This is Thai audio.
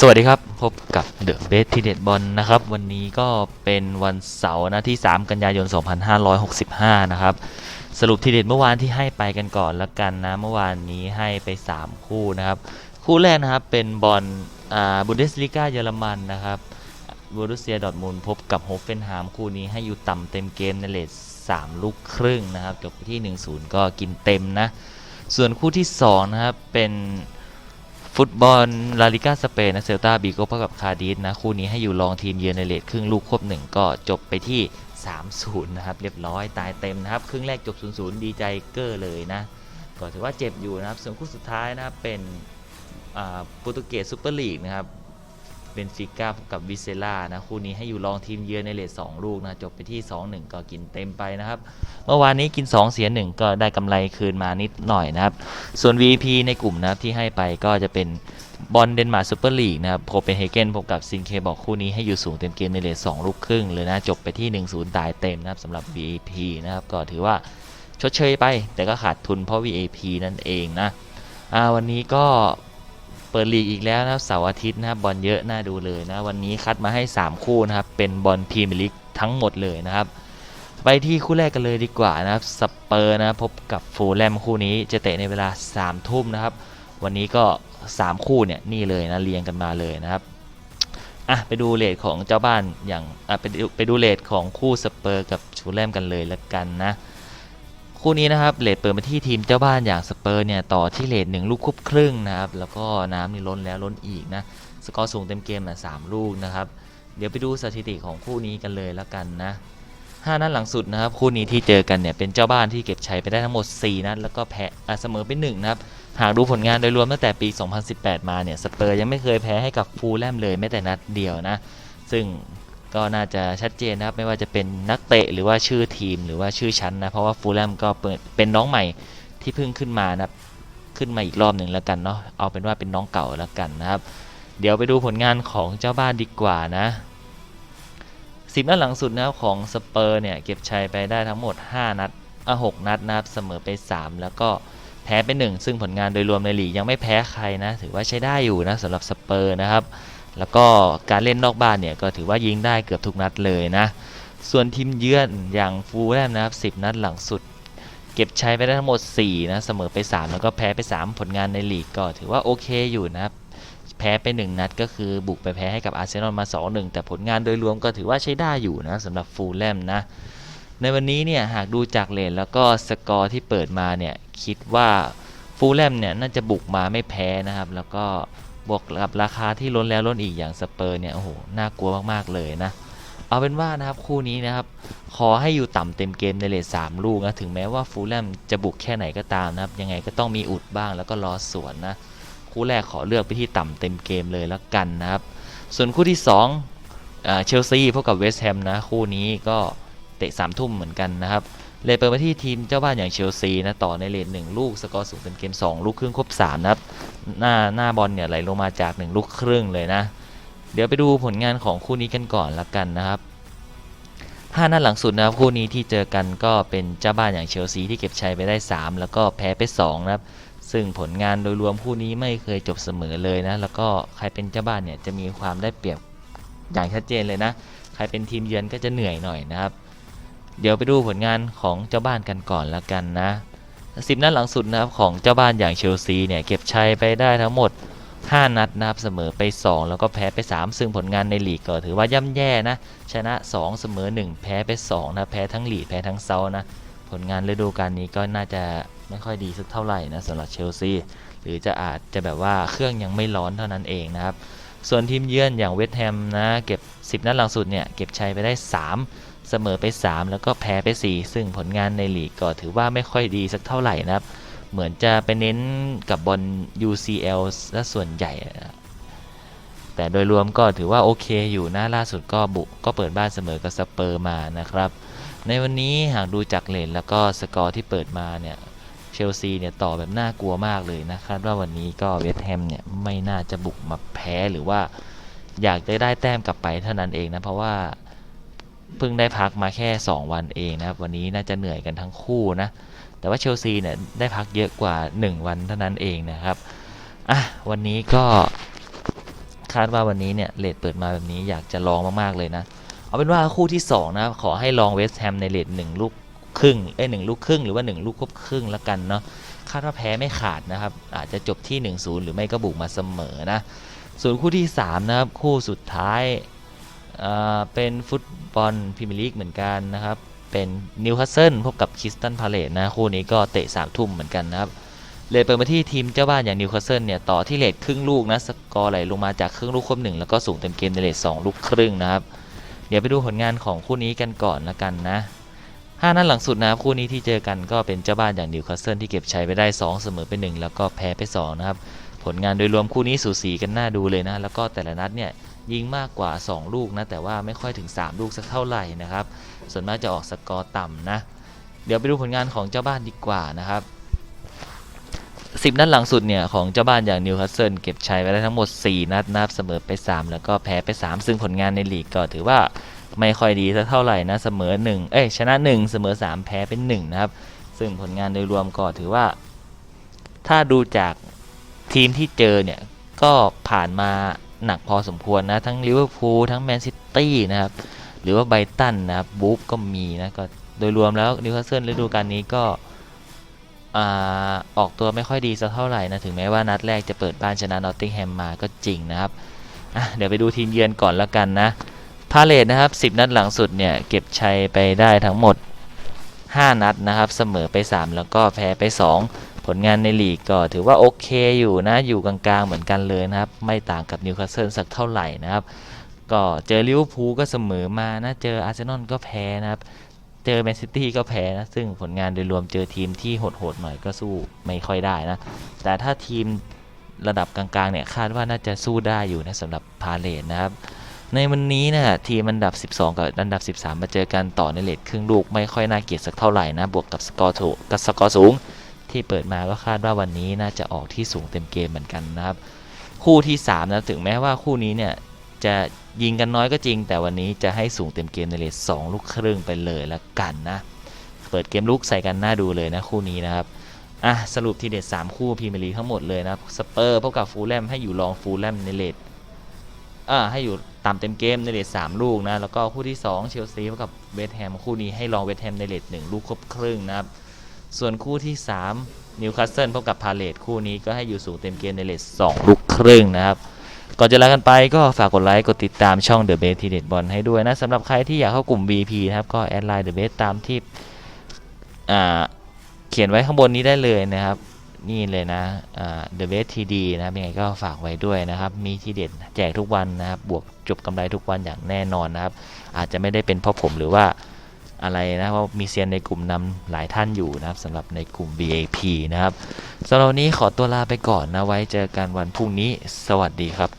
สวัสดีครับ พบกับเดอะเบสทีเด็ดบอลนะครับ วันนี้ก็เป็นวันเสาร์นะที่ 3 กันยายน 2565 นะครับ สรุปทีเด็ดเมื่อวานที่ให้ไปกันก่อนแล้วกันนะ เมื่อวานนี้ให้ไป 3 คู่นะครับ คู่แรกนะครับเป็นบอลอ่าบุนเดสลิก้าเยอรมันนะครับบูรุเซียดอร์ทมุนพบกับโฮเฟนไฮม์คู่นี้ให้อยู่ต่ำเต็มเกมในเลท3 ลูกครึ่งนะครับจบที่ 1-0 ก็กินเต็มนะ ส่วนคู่ที่ 2 นะครับเป็น ฟุตบอลลาลิก้าสเปนนะเซลตาบีโกพบกับคาดิสนะ คู่นี้ให้อยู่รองทีมเยือนในเลทครึ่งลูกควบหนึ่งก็จบไปที่ 3-0 นะครับ เรียบร้อยตายเต็มนะครับ ครึ่งแรกจบ 0-0 ดีใจเกอร์เลยนะ ก็ถือว่าเจ็บอยู่นะครับ ส่วนคู่สุดท้ายนะครับเป็นอ่าโปรตุเกสซูเปอร์ลีกนะครับ เป็นฟิก้าพบกับวิเซล่านะคู่นี้ให้อยู่รองทีมเยือนในเลท2ลูกนะจบไปที่ 2-1 ก็กินเต็มไปนะครับ เมื่อวานนี้กิน 2 เสีย 1 ก็ได้กำไรคืนมานิดหน่อยนะครับ ส่วน VP ในกลุ่มนะที่ให้ไปก็จะเป็นบอลเดนมาร์กซูเปอร์ลีกนะครับโคเปนเฮเกนพบกับซินเคบอกคู่นี้ให้อยู่สูงเต็มเกมในเลท2ลูกครึ่งเลยนะจบไปที่ 1-0 ตายเต็มนะครับสำหรับ VP นะครับก็ถือว่าชดเชยไป แต่ก็ขาดทุนเพราะ VAP นั่นเองนะอ่าวันนี้ก็ เปิดลีกอีกแล้วนะครับเสาร์อาทิตย์นะครับบอลเยอะน่าดูเลยนะวันนี้คัดมาให้ 3 คู่นะครับเป็นบอลพรีเมียร์ลีกทั้งหมดเลยนะครับ ไปที่คู่แรกกันเลยดีกว่านะครับสเปอร์นะพบกับฟูลแลมคู่นี้จะเตะในเวลา3ทุ่มนะครับ วันนี้ก็ 3 คู่เนี่ยนี่เลยนะเรียงกันมาเลยนะครับอะไปดูเลทของเจ้าบ้านอย่างอะไปดูไปดูเลทของคู่สเปอร์กับฟูลแลมกันเลยละกันนะ คู่นี้นะครับเลทเปิดมาที่ทีมเจ้าบ้านอย่างสเปอร์เนี่ยต่อที่เลทหนึ่งลูกควบครึ่งนะครับแล้วก็น้ำนี่ล้นแล้วล้นอีกนะสกอร์สูงเต็มเกมนะสามลูกนะครับเดี๋ยวไปดูสถิติของคู่นี้กันเลยละกันนะห้านัดหลังสุดนะครับคู่นี้ที่เจอกันเนี่ยเป็นเจ้าบ้านที่เก็บชัยไปได้ทั้งหมด 4 นัดแล้วก็แพ้เสมอไป1นะครับหากดูผลงานโดยรวมตั้งแต่ปี 2018 มาเนี่ยสเปอร์ยังไม่เคยแพ้ให้กับฟูลแลมเลยแม้แต่นัดเดียวนะซึ่ง ก็น่าจะชัดเจนนะครับไม่ว่าจะเป็นนักเตะหรือว่าชื่อทีมหรือว่าชื่อชั้นนะเพราะว่าฟูลแลมก็เปิดเป็นน้องใหม่ที่เพิ่งขึ้นมานะครับขึ้นมาอีกรอบหนึ่งแล้วกันเนาะเอาเป็นว่าเป็นน้องเก่าแล้วกันนะครับ เดี๋ยวไปดูผลงานของเจ้าบ้านดีกว่านะสิบนัดหลังสุดนะครับของสเปอร์เนี่ยเก็บชัยไปได้ทั้งหมด 5 นัดอะ6นัดนะครับเสมอไป 3 แล้วก็แพ้ไป 1 ซึ่งผลงานโดยรวมในลีกยังไม่แพ้ใครนะ ถือว่าใช้ได้อยู่นะสำหรับสเปอร์นะครับ แล้วก็การเล่นนอกบ้านเนี่ยก็ถือว่ายิงได้เกือบทุกนัดเลยนะ ส่วนทีมเยือนอย่างฟูลแลมนะครับ 10 นัดหลังสุด เก็บใชัยไปได้ทั้งหมด 4 นะ เสมอไป 3 แล้วก็แพ้ไป 3 ผลงานในลีกก็ถือว่าโอเคอยู่นะครับ แพ้ไป 1 นัดก็คือบุกไปแพ้ให้กับอาร์เซนอลมา 2-1 แต่ผลงานโดยรวมก็ถือว่าใช้ได้อยู่นะสำหรับฟูลแลมนะ ในวันนี้เนี่ยหากดูจากเลนแล้วก็สกอร์ที่เปิดมาเนี่ยคิดว่าฟูลแลมเนี่ยน่าจะบุกมาไม่แพ้นะครับ แล้วก็ บวกกับราคาที่ล้นแล้วล้นอีกอย่างสเปอร์เนี่ยโอ้โหน่ากลัวมากๆเลยนะเอาเป็นว่านะครับคู่นี้นะครับขอให้อยู่ต่ำเต็มเกมในเลท3ลูกนะถึงแม้ว่าฟูลแลมจะบุกแค่ไหนก็ตามนะครับยังไงก็ต้องมีอุดบ้างแล้วก็รอสวนนะคู่แรกขอเลือกไปที่ต่ำเต็มเกมเลยแล้วกันนะครับ ส่วนคู่ที่2อ่าเชลซีพบกับเวสต์แฮมนะคู่นี้ก็ เตะสามทุ่มเหมือนกันนะครับเลยเปิดมาที่ทีมเจ้าบ้านอย่างเชลซีนะต่อในเลนหนึ่งลูกสกอร์สูงเต็มเกม 2 ลูกครึ่งครบ3นะครับหน้าหน้าบอลเนี่ยไหลลงมาจาก 1 ลูกครึ่งเลยนะ เดี๋ยวไปดูผลงานของคู่นี้กันก่อนละกันนะครับห้านัดหลังสุดนะครับคู่นี้ที่เจอกันก็เป็นเจ้าบ้านอย่างเชลซีที่เก็บชัยไปได้ 3 แล้วก็แพ้ไป2นะครับซึ่งผลงานโดยรวมคู่นี้ไม่เคยจบเสมอเลยนะ แล้วก็ใครเป็นเจ้าบ้านเนี่ยจะมีความได้เปรียบอย่างชัดเจนเลยนะ ใครเป็นทีมเยือนก็จะเหนื่อยหน่อยนะครับ เดี๋ยวไปดูผลงานของเจ้าบ้านกันก่อนละกันนะสิบนัดหลังสุดนะครับของเจ้าบ้านอย่างเชลซีเนี่ยเก็บชัยไปได้ทั้งหมด 5 นัดนะครับเสมอไป 2 แล้วก็แพ้ไป 3 ซึ่งผลงานในลีกก็ถือว่าย่ำแย่นะ ชนะ 2 เสมอ 1 แพ้ไป2นะแพ้ทั้งลีกแพ้ทั้งเซานะผลงานฤดูกาลนี้ก็น่าจะไม่ค่อยดีสักเท่าไหร่นะสำหรับเชลซีหรือจะอาจจะแบบว่าเครื่องยังไม่ร้อนเท่านั้นเองนะครับส่วนทีมเยือนอย่างเวสต์แฮมนะเก็บ 10 นัดหลังสุดเนี่ยเก็บชัยไปได้ 3 เสมอไป 3 แล้วก็แพ้ไป 4 ซึ่งผลงานในลีกก็ถือว่าไม่ค่อยดีสักเท่าไหร่นะครับ เหมือนจะไปเน้นกับบอล UCL ซะส่วนใหญ่ แต่โดยรวมก็ถือว่าโอเคอยู่นะล่าสุดก็บุกก็เปิดบ้านเสมอกับสเปอร์มานะครับ ในวันนี้หากดูจากเลนแล้วก็สกอร์ที่เปิดมาเนี่ยเชลซีเนี่ยต่อแบบน่ากลัวมากเลยนะคาดว่าวันนี้ก็เวสต์แฮมเนี่ยไม่น่าจะบุกมาแพ้หรือว่าอยากจะได้แต้มกลับไปเท่านั้นเองนะเพราะว่า เพิ่งได้พักมาแค่ 2 วันเองนะครับ วันนี้น่าจะเหนื่อยกันทั้งคู่นะ แต่ว่าเชลซีเนี่ยได้พักเยอะกว่า 1 วันเท่านั้นเองนะครับอะวันนี้ก็คาดว่าวันนี้เนี่ยเลทเปิดมาแบบนี้อยากจะลองมากๆเลยนะ เอาเป็นว่าคู่ที่ 2 นะครับ ขอให้ลองเวสต์แฮมในเลทหนึ่งลูกครึ่งเอ้ยหนึ่งลูกครึ่งหรือว่า 1 ลูกควบครึ่งแล้วกันเนาะคาดว่าแพ้ไม่ขาดนะครับ อาจจะจบที่ 1-0 หรือไม่ก็บุกมาเสมอนะส่วนคู่ที่ 3 นะครับ คู่สุดท้าย เป็นฟุตบอลพรีเมียร์ลีกเหมือนกันนะครับ เป็นนิวคาสเซิลพบกับคิสตันพาเลตนะ คู่นี้ก็เตะ3ทุ่มเหมือนกันนะครับเลทเปิดมาที่ทีมเจ้าบ้านอย่างนิวคาสเซิลเนี่ยต่อที่เลทครึ่งลูกนะสกอร์ไหลลงมาจากครึ่งลูกควบหนึ่งแล้วก็สูงเต็มเกมในเลท2ลูกครึ่งนะครับ เดี๋ยวไปดูผลงานของคู่นี้กันก่อนละกันนะห้านัดหลังสุดนะครับคู่นี้ที่เจอกันก็เป็นเจ้าบ้านอย่างนิวคาสเซิลที่เก็บชัยไปได้ 2 เสมอไป 1 แล้วก็แพ้ไป 2 นะครับ ผลงานโดยรวมคู่นี้สูสีกันน่าดูเลยนะ แล้วก็แต่ละนัดเนี่ย ยิงมากกว่า 2 ลูกนะ แต่ว่าไม่ค่อยถึง 3 ลูกสักเท่าไหร่นะครับ ส่วนมากจะออกสกอร์ต่ำนะ เดี๋ยวไปดูผลงานของเจ้าบ้านดีกว่านะครับสิบนัดหลังสุดเนี่ย ของเจ้าบ้านอย่างนิวคาสเซิลเก็บชัยไปได้ทั้งหมด 4 นัดนับเสมอไป 3 แล้วก็แพ้ไป 3 ซึ่งผลงานในลีกก็ถือว่าไม่ค่อยดีสักเท่าไหร่นะ เสมอ 1 เอ้ยชนะ 1 เสมอ 3 แพ้เป็น1นะครับ ซึ่งผลงานโดยรวมก็ถือว่า ถ้าดูจากทีมที่เจอเนี่ย ก็ผ่านมา หนักพอสมควรนะทั้งลิเวอร์พูลทั้งแมนซิตี้นะครับหรือว่าไบตันนะครับบูฟก็มีนะก็โดยรวมแล้วนิวคาสเซิลฤดูกาลนี้ก็อออกตัวไม่ค่อยดีสักเท่าไหร่นะถึงแม้ว่านัดแรกจะเปิดบ้านชนะนอตติงแฮมมาก็จริงนะครับเดี๋ยวไปดูทีมเยือนก่อนแล้วกันนะพาเลตนะครับ 10 นัดหลังสุดเนี่ยเก็บชัยไปได้ทั้งหมด 5 นัดนะครับ เสมอไป 3 แล้วก็แพ้ไป 2 ผลงานในลีกก็ถือว่าโอเคอยู่นะ อยู่กลางๆเหมือนกันเลยนะครับ ไม่ต่างกับนิวคาสเซิลสักเท่าไหร่นะครับ ก็เจอลิเวอร์พูลก็เสมอมานะ เจออาร์เซนอลก็แพ้นะครับ เจอแมนซิตี้ก็แพ้นะ ซึ่งผลงานโดยรวมเจอทีมที่โหดๆหน่อยก็สู้ไม่ค่อยได้นะ แต่ถ้าทีมระดับกลางๆเนี่ยคาดว่าน่าจะสู้ได้อยู่นะสำหรับพาเลทนะครับ ในวันนี้นะทีมอันดับ 12 กับอันดับ 13 มาเจอกันต่อในเลทครึ่งลูกไม่ค่อยน่าเกลียดสักเท่าไหร่นะ บวกกับสกอร์ถูกกับสกอร์สูง ที่เปิดมาก็คาดว่าวันนี้น่าจะออกที่สูงเต็มเกมเหมือนกันนะครับ คู่ที่3นะถึงแม้ว่าคู่นี้เนี่ยจะยิงกันน้อยก็จริง แต่วันนี้จะให้สูงเต็มเกมในเลท2ลูกครึ่งไปเลยละกันนะเปิดเกมลุกใส่กันน่าดูเลยนะคู่นี้นะครับอะสรุปทีเด็ด3คู่พรีเมียร์ลีกทั้งหมดเลยนะสเปอร์พบกับฟูลแลมให้อยู่รองฟูลแลมในเลทอ่าให้อยู่ตามเต็มเกมในเลท3ลูกนะแล้วก็คู่ที่ 2 เชลซีพบกับเวสต์แฮมคู่นี้ให้รองเวสต์แฮมในเลท1ลูกครบครึ่งนะครับ ส่วนคู่ที่ 3 นิวคาสเซิลพบกับพาเลตคู่นี้ก็ให้อยู่สูงเต็มเกมในเลท2ลูกครึ่งนะครับ ก่อนจะลากันไปก็ฝากกดไลค์ กดติดตามช่อง The Base ทีเด็ดบอลให้ด้วยนะสำหรับใครที่อยากเข้ากลุ่ม VP นะครับ ก็แอดไลน์ The Base ตามที่อ่าเขียนไว้ข้างบนนี้ได้เลยนะครับ นี่เลยนะอ่า The Base TD นะครับยังไงก็ฝากไว้ด้วยนะครับ มีทีเด็ดแจกทุกวันนะครับ บวกจบกำไรทุกวันอย่างแน่นอนนะครับ อาจจะไม่ได้เป็นเพราะผมหรือว่า อะไรนะเพราะมีเซียนในกลุ่มนำหลายท่านอยู่นะครับสำหรับในกลุ่ม VIP นะครับสำหรับวันนี้ขอตัวลาไปก่อนนะไว้เจอกันวันพรุ่งนี้ สวัสดีครับ